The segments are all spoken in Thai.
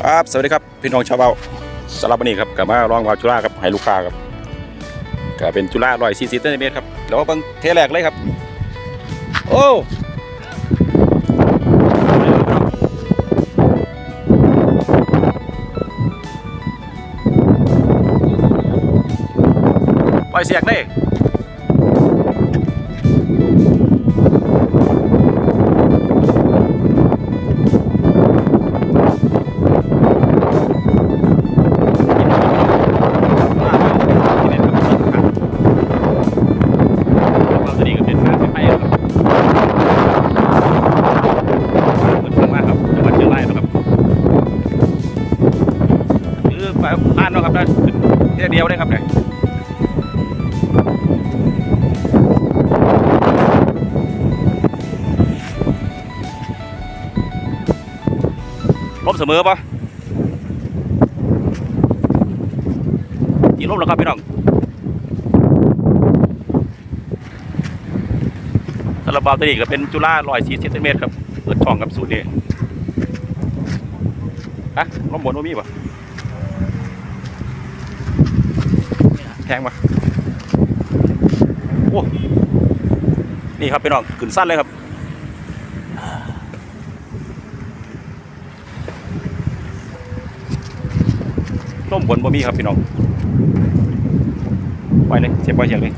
ครับสวัสดีครับพี่น้องชาวเบาสำหรับวันนี้ครับกลับมาลองวาวจุฬาครับให้ลูกค้าครับก็เป็นจุฬาร้อยสี่สิบเซนติเมตรครับแล้วก็เบิ่งเทแรกเลยครับ โอ้ปล่อยเสียงได้เรา คือไปผ่านเนาะครับได้ขึ้นเดียวได้ครับเนี่ยลมเสมอปะกี่ลมแล้วครับพี่น้องคาราบาวตัวนี้ก็เป็นจุฬาลอยสี่เซนติเมตรครับเปิดช่องกับสูตรนี้ฮะลมบนว่ามีปะ แทงปะโอ้นี่ครับพี่น้องขึ้นสั้นเลยครับร่มบนบ่มีครับพี่น้องไปเลยเสียบปเสียบเลย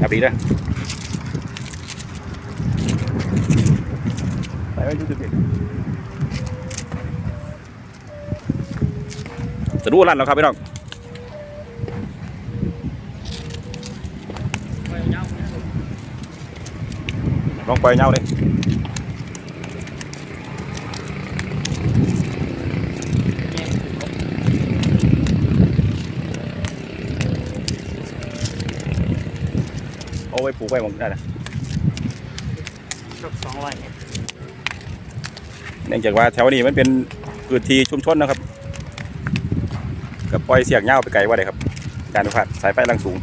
ครับดีเด้อไปไว้ดูสิ จะดูลั่นแล้วครับพี่น้องลองปล่อยเงาเลยเอาไว้ปลูกไว้ผมได้นะสองร้อยเนื่องจากว่าแถวนี้มันเป็นพื้นที่ชุมชนนะครับ กับปล่อยเสียงเงาไปไกลว่าได้ครับ การผ่านสายไฟแรงสูง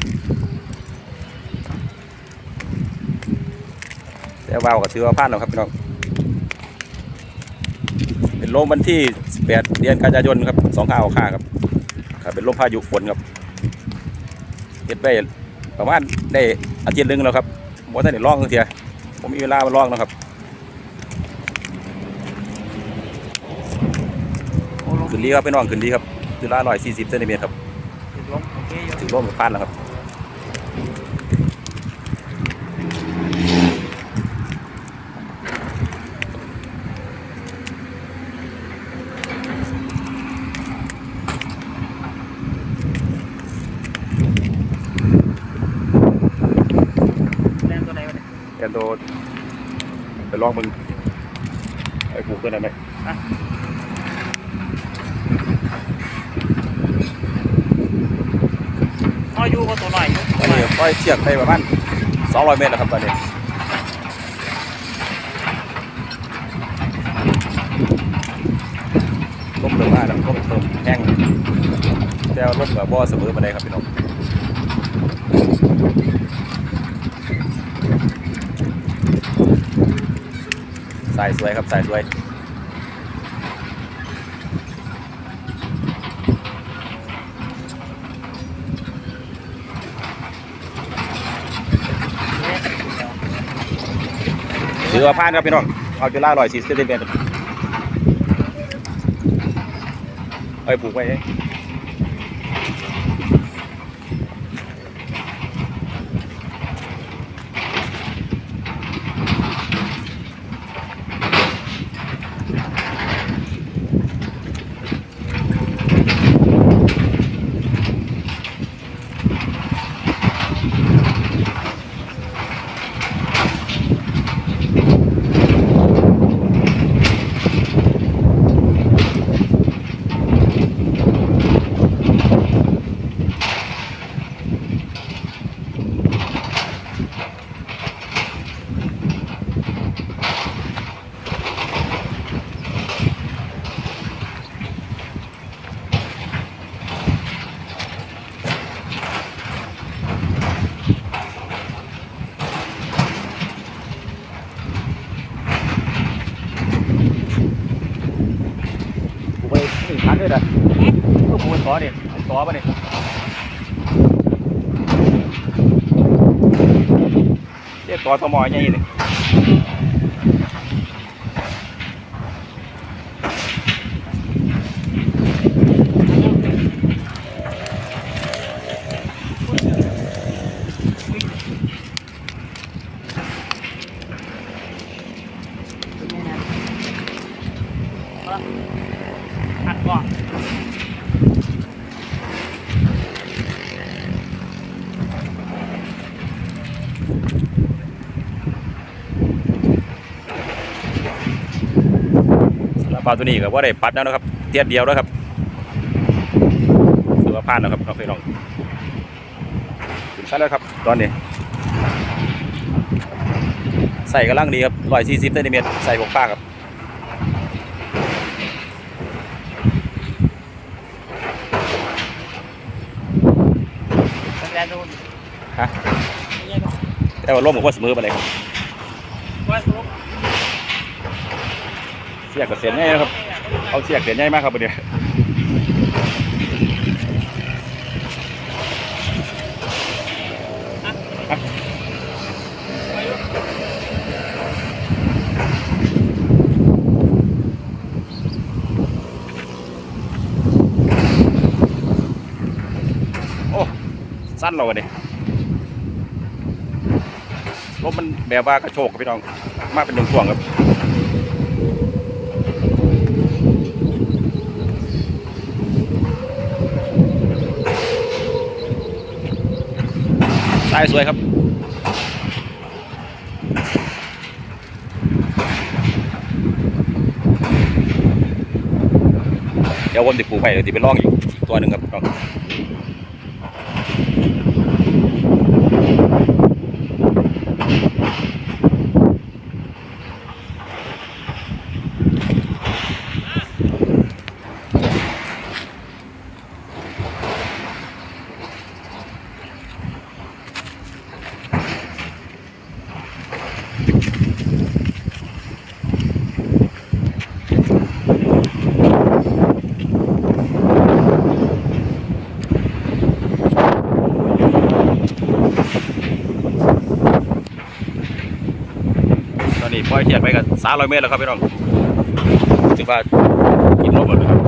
แต่ว่าวก็ถือว่าผ่านแล้วครับพี่น้องเป็นลมวันที่ 18 เดือนกันยายนครับ2 5 6 5ครับครับ เป็นลมพายุฝนครับเฮ็ดไปประมาณได้อาทิตย์นึงแล้วครับบ่ทันได้ลองเทียผมมีเวลามาลองนะครับขึ้นดีครับพี่น้องขึ้นดีครับ จุฬาร้อยสี่สิบเซนติเมตรครับถึงลงโอเคอยู่ถึงร่มผ่านแล้วครับแรงตัวไหนวะเนี่ยแอนโดไปลองมึงไอ้ปลูกตัวไหนไหมอ้อ อยู่ก็ตัวหน่อยอยู่ตอนนี้ปล่อยเชือกไปประมาณ200 เมตรแล้วครับตอนนี้ร่มเริ่มาแล้วร่มเริ่มแห้งแต่ว่าร่มกับบ่อเสมอมาได้ครับพี่น้องสายสวยครับสายสวย ถือว่าผ่านครับพี่น้องเอาจุฬาลอยสี่สิบเซนติเมตรเอาไปปลูกไว้ อเนี่ยต่อปะเนี่ยเรียกต่อสมอยใหญ่เลยาตัวนี้ก็ว่าได้ปัดแล้วนะครับเตียดเดียวแล้วครับถือว่าผ่านแล้วครับน้องพี่น้องถึงชั้นแล้วครับ ตอนนี้ ใส่กำลังดีครับร้อยสี่สิบเซนติเมตรใส่หกป้าครับฮะสัญญาณโดนแต่ว่าร่มกับว่าเสมอไปเลยครับว่าสุกเสี ยกกับเสียนง่ายนะครับเอาเสียกเสียนง่ายมากครับประเดี๋ยวโอ้สั้นเราเนี่ยรถมันแบบว่ากระโชกครับพี่น้อง มาเป็นดวงช่วงครับายสวยครับเดี๋ยววนติดปูไปเดี๋ยวติไปล่องอีกตัวหนึ่งครับ ปล่อยเทียนไปกันสามร้อยเมตรแล้วครับพี่น้องถือว่ากินลบหมดเลยครับ